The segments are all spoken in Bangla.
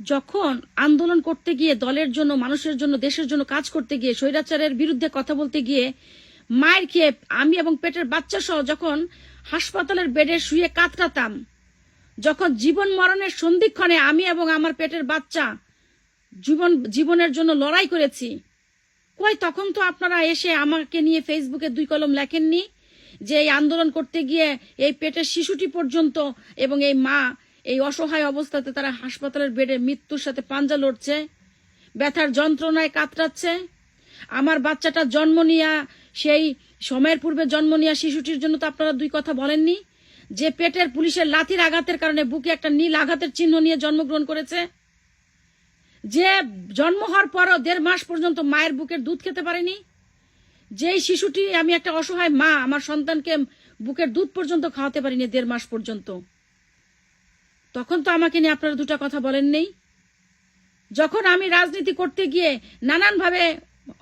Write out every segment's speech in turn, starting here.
যখন আন্দোলন করতে গিয়ে দলের জন্য, মানুষের জন্য, দেশের জন্য কাজ করতে গিয়ে, স্বৈরাচারের বিরুদ্ধে কথা বলতে গিয়ে মায়ের খেয়ে আমি এবং পেটের বাচ্চা সহ যখন হাসপাতালের বেডে শুয়ে কাতরাতাম, যখন জীবন মরণের সন্ধিক্ষণে আমি এবং আমার পেটের বাচ্চা জীবন, জীবনের জন্য লড়াই করেছি, কই তখন তো আপনারা এসে আমাকে নিয়ে ফেসবুকে দুই কলম লেখেননি যে এই আন্দোলন করতে গিয়ে এই পেটের শিশুটি পর্যন্ত এবং এই মা এই অসহায় অবস্থাতে তারা হাসপাতালের বেডে মৃত্যুর সাথে পাঞ্জা লড়ছে, ব্যথার যন্ত্রণায় কাতরাচ্ছে। আমার বাচ্চাটা জন্ম নিয়া, সেই সময়ের পূর্বে জন্ম নেওয়া শিশুটির জন্য তো আপনারা দুই কথা বলেননি। যে পেটের পুলিশের লাথির আঘাতের কারণে বুকে একটা নীল আঘাতের চিহ্ন নিয়ে জন্মগ্রহণ করেছে। যে জন্ম হওয়ার পরও দেড় মাস পর্যন্ত মায়ের বুকের দুধ খেতে পারেনি। যেই শিশুটি, আমি একটা অসহায় মা, আমার সন্তানকে বুকের দুধ পর্যন্ত খাওয়াতে পারিনি দেড় মাস পর্যন্ত। তখন তো আমাকে নিয়ে আপনারা দুটা কথা বলেন নেই। যখন আমি রাজনীতি করতে গিয়ে নানানভাবে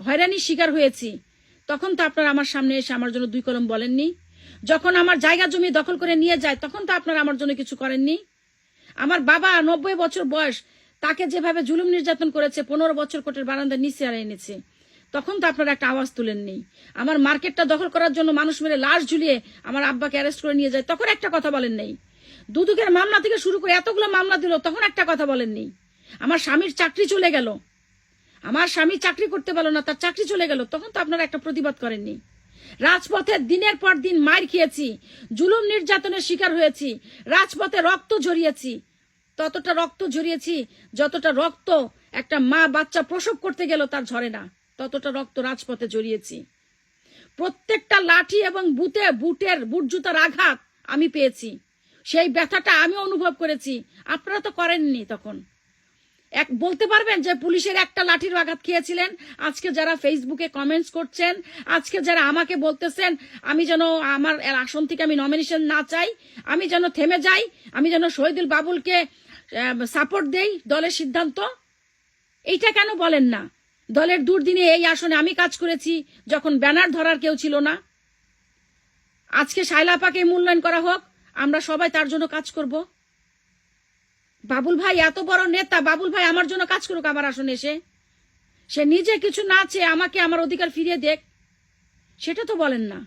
হয়রানির শিকার হয়েছি, তখন তো আপনারা আমার সামনে এসে আমার জন্য দুই কলম বলেননি। যখন আমার জায়গা জমি দখল করে নিয়ে যায়, তখন তো আপনারা আমার জন্য কিছু করেননি। আমার বাবা নব্বই বছর বয়স, তাকে যেভাবে জুলুম নির্যাতন করেছে, পনেরো বছর কোটের বারান্দার নিচে আর এনেছে। তখন তো আপনারা একটা আওয়াজ তুলেননি। আমার মার্কেটটা দখল করার জন্য মানুষ মেরে লাশ ঝুলিয়ে আমার আব্বাকে অ্যারেস্ট করে নিয়ে যায়, তখন একটা কথা বলেন নেই। দুদুকের মামলা থেকে শুরু করে এতগুলো মামলা দিল, তখন একটা কথা বলেননি। আমার স্বামীর চাকরি চলে গেল। আমার স্বামী চাকরি করতে পারল না, তার চাকরি চলে গেল, তখন তো আপনারা একটা প্রতিবাদ করেননি। রাজপথে দিনের পর দিন মার খেয়েছি, জুলুম নির্যাতনের শিকার হয়েছি, রাজপথে রক্ত ঝরিয়েছি, ততটা রক্ত ঝরিয়েছি যতটা রক্ত একটা মা বাচ্চা প্রসব করতে গেল, তার ঝরে না, ততটা রক্ত রাজপথে জড়িয়েছি প্রত্যেকটা লাঠি এবং বুটে বুটের বুট জুতার আঘাত আমি পেয়েছি। সেই ব্যথাটা আমি অনুভব করেছি। আপনারা তো করেননি তখন। এক, বলতে পারবেন যে পুলিশের একটা লাঠির আঘাত খেয়েছিলেন। আজকে যারা ফেসবুকে কমেন্টস করছেন, আজকে যারা আমাকে বলতেছেন, আমি যেন আমার আসন থেকে আমি নমিনেশন না চাই, আমি যেন থেমে যাই, আমি যেন শহীদুল বাবুলকে সাপোর্ট দেই দলের সিদ্ধান্ত, এইটা কেন বলেন না? দলের দুর্দিনে এই আসনে আমি কাজ করেছি, যখন ব্যানার ধরার কেউ ছিল না। আজকে শাইলাপাকে মূল্যায়ন করা হোক আমরা সবাই তার জন্য কাজ করব। বাবুল ভাই, এত বড় নেতা, বাবুল ভাই আমার জন্য কাজ করুক আমার আসনে এসে। সে নিজে কিছু না চেয়ে আমাকে আমার অধিকার ফিরিয়ে দেখ। সেটা তো বলেন না।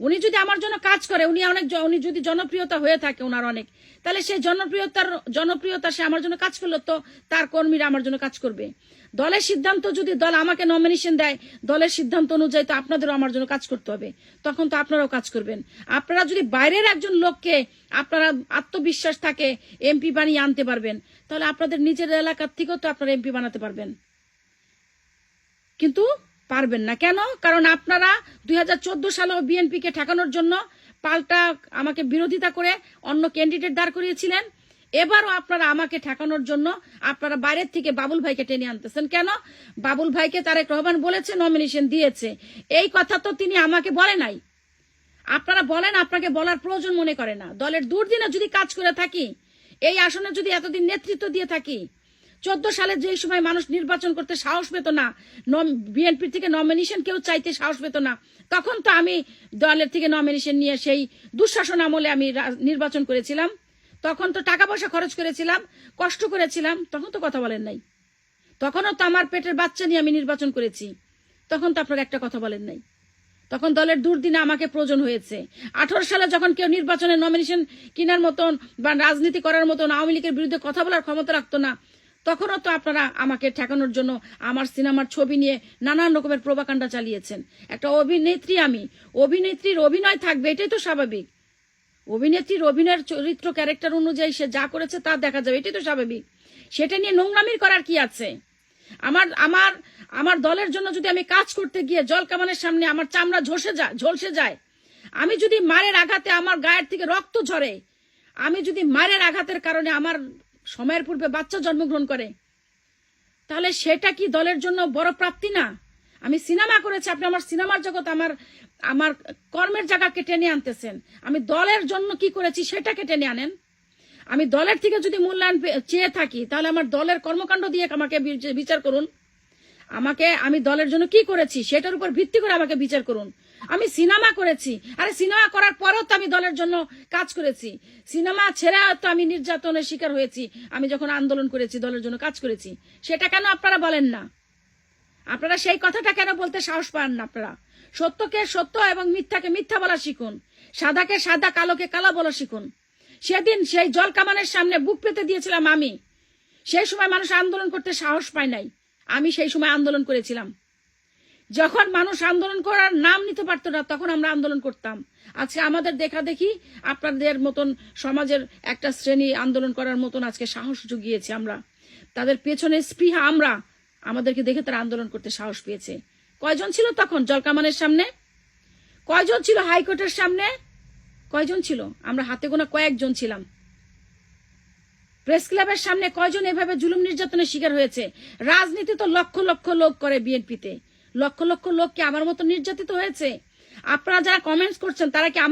উনি যদি আমার জন্য কাজ করে, উনি অনেক উনি যদি জনপ্রিয়তা হয়ে থাকে ওনার অনেক, তাহলে সে জনপ্রিয়তার, জনপ্রিয়তা সে আমার জন্য কাজ করল তো তার কর্মীরা আমার জন্য কাজ করবে। দলের সিদ্ধান্ত যদি দল আমাকে নমিনেশন দেয়, দলের সিদ্ধান্ত অনুযায়ী তো আপনাদেরও আমার জন্য কাজ করতে হবে। তখন তো আপনারাও কাজ করবেন। আপনারা যদি বাইরের একজন লোককে আপনারা আত্মবিশ্বাস থাকে এমপি বানিয়ে আনতে পারবেন, তাহলে আপনাদের নিজের এলাকার থেকেও তো আপনারা এমপি বানাতে পারবেন। কিন্তু পারবেন না। কেন? কারণ আপনারা দুই হাজার চোদ্দ সালেও বিএনপিকে ঠেকানোর জন্য পাল্টা আমাকে বিরোধিতা করে অন্য ক্যান্ডিডেট দাঁড় করিয়েছিলেন। এবারও আপনারা আমাকে ঠেকানোর জন্য আপনারা বাইরের থেকে বাবুল ভাইকে টেনে আনতেছেন। কেন? বাবুল ভাইকে তারেক রহমান বলেছে নমিনেশন দিয়েছে। এই কথা তো তিনি আমাকে বলে নাই। আপনারা বলেন, আপনাকে বলার প্রয়োজন মনে করে না। দলের দুর্দিনে যদি কাজ করে থাকি, এই আসনে যদি এতদিন নেতৃত্ব দিয়ে থাকি চোদ্দ সালে যে সময় মানুষ নির্বাচন করতে সাহস পেত না বিএনপি থেকে নমিনেশন কেউ চাইতে সাহস পেত না, তখন তো আমি দলের থেকে নমিনেশন নিয়ে সেই দুঃশাসন আমলে আমি নির্বাচন করেছিলাম। তখন তো টাকা পয়সা খরচ করেছিলাম, কষ্ট করেছিলাম, তখন তো কথা বলেন নাই। তখনও তো আমার পেটের বাচ্চা নিয়ে আমি নির্বাচন করেছি, তখন তো আপনার একটা কথা বলেন নাই। তখন দলের দুর্দিনে আমাকে প্রয়োজন হয়েছে। আঠারো সালে যখন কেউ নির্বাচনে নমিনেশন কেনার মতন বা রাজনীতি করার মতন আওয়ামী লীগের বিরুদ্ধে কথা বলার ক্ষমতা রাখতো না তখনও তো আপনারা আমাকে ঠেকানোর জন্য আমার সিনেমার ছবি নিয়ে নানান রকমের প্রবাকাণ্ডা চালিয়েছেন। একটা অভিনেত্রী আমি। অভিনেত্রীর অভিনয় থাকবে, এটাই তো স্বাভাবিক। অভিনেত্রীর অভিনয়ের চরিত্র, ক্যারেক্টার অনুযায়ী সে যা করেছে তা দেখা যাবে, এটাই তো স্বাভাবিক। সেটা নিয়ে নোংরামির করার কি আছে? আমার আমার আমার দলের জন্য যদি আমি কাজ করতে গিয়ে জল কামানের সামনে আমার চামড়া ঝলসে যায় ঝলসে যায়, আমি যদি মারের আঘাতে আমার গায়ের থেকে রক্ত ঝরে, আমি যদি মারের আঘাতের কারণে আমার সময়ের পূর্বে বাচ্চা জন্মগ্রহণ করে। তাহলে সেটা কি দলের জন্য বড় প্রাপ্তি না? আমি সিনেমা করেছি, আপনি আমার সিনেমার জগৎ, আমার আমার কর্মের জায়গাকে টেনে আনতেছেন। আমি দলের জন্য কি করেছি সেটাকে টেনে আনেন? আমি দলের থেকে যদি মূল্যায়ন চেয়ে থাকি, তাহলে আমার দলের কর্মকাণ্ড দিয়ে আমাকে বিচার করুন। আমাকে আমি দলের জন্য কি করেছি সেটার উপর ভিত্তি করে আমাকে বিচার করুন। আমি সিনেমা করেছি। আরে সিনেমা করার পরেও তো আমি দলের জন্য কাজ করেছি। সিনেমা ছেড়ে তো আমি নির্যাতনের শিকার হয়েছি। আমি যখন আন্দোলন করেছি, দলের জন্য কাজ করেছি। সেটা কেন আপনারা বলেন না? আপনারা সেই কথাটা কেন বলতে সাহস পান না আপনারা? সত্যকে সত্য এবং মিথ্যাকে মিথ্যা বলা শিখুন। সাদাকে সাদা, কালোকে কালো বলা শিখুন। সেদিন সেই জল কামানের সামনে বুক পেতে দিয়েছিলাম আমি। সেই সময় মানুষ আন্দোলন করতে সাহস পায় নাই। আমি সেই সময় আন্দোলন করেছিলাম। যখন মানুষ আন্দোলন করার নাম নিতে পারতো না, তখন আমরা আন্দোলন করতাম। আজকে আমাদের দেখা দেখি আপনাদের মতন সমাজের একটা শ্রেণি আন্দোলন করার মতন আজকে সাহস জুগিয়েছে আমরা। তাদের পেছনে স্পৃহা আমরা। আমাদেরকে দেখে তারা আন্দোলন করতে সাহস পেয়েছে। কয়জন ছিল তখন? জলকামানের সামনে? কয়জন ছিল হাইকোর্টের সামনে? কয়জন ছিল? আমরা হাতে গোনা কয়েকজন ছিলাম। প্রেস ক্লাবের সামনে কয়জন এভাবে জুলুম নির্যাতনের শিকার হয়েছে? রাজনীতি তো লক্ষ লক্ষ লোক করে বিএনপিতে। লক্ষ লক্ষ লোক কি আমার মতো নির্যাতিত হয়েছে? আপনারা যারা কমেন্টস করছেন, তারা কি আমার